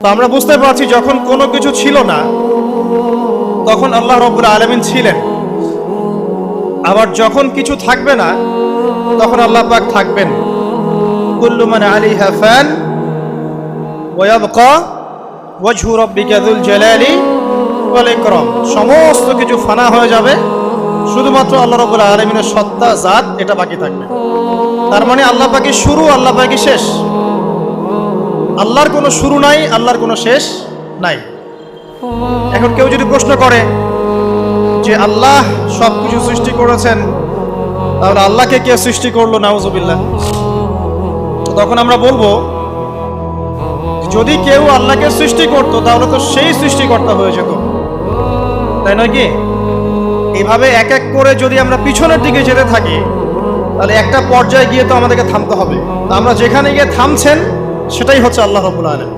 তো আমরা বুঝতে পারছি যখন কোনো কিছু ছিল না, তখন আল্লাহ রব্বুল আলমিন ছিলেন। আবার যখন কিছু থাকবে না, তখন আল্লাহ পাক থাকবেন। কুল্লু মান আলিহা ফান ওয়াবকা ওয়াজহু রাব্বিকা যুল জালালি ওয়াল ইকরাম। সমস্ত কিছু ফানা হয়ে যাবে, শুধুমাত্র আল্লাহ রাব্বুল আলামিনের সত্তা, জাত, এটা বাকি থাকবে। তার মানে আল্লাহ পাকি শুরু, আল্লাহ পাকি শেষ। আল্লাহর কোনো শুরু নাই, আল্লাহর কোনো শেষ নাই। এখন কেউ যদি প্রশ্ন করে যে আল্লাহ সব কিছু সৃষ্টি করেছেন, তাহলে আল্লাহকে কে সৃষ্টি করল? নাউজুবিল্লাহ। তখন আমরা বলব, যদি কেউ আল্লাহকে সৃষ্টি করতো, তাহলে তো সেই সৃষ্টিকর্তা হয়ে যেত। তাই নয় কি? এইভাবে এক এক করে যদি আমরা পিছনের দিকে যেতে থাকি, তাহলে একটা পর্যায়ে গিয়ে তো আমাদেরকে থামতে হবে। আমরা যেখানে গিয়ে থামছেন সেটাই হচ্ছে আল্লাহ রবুল আলম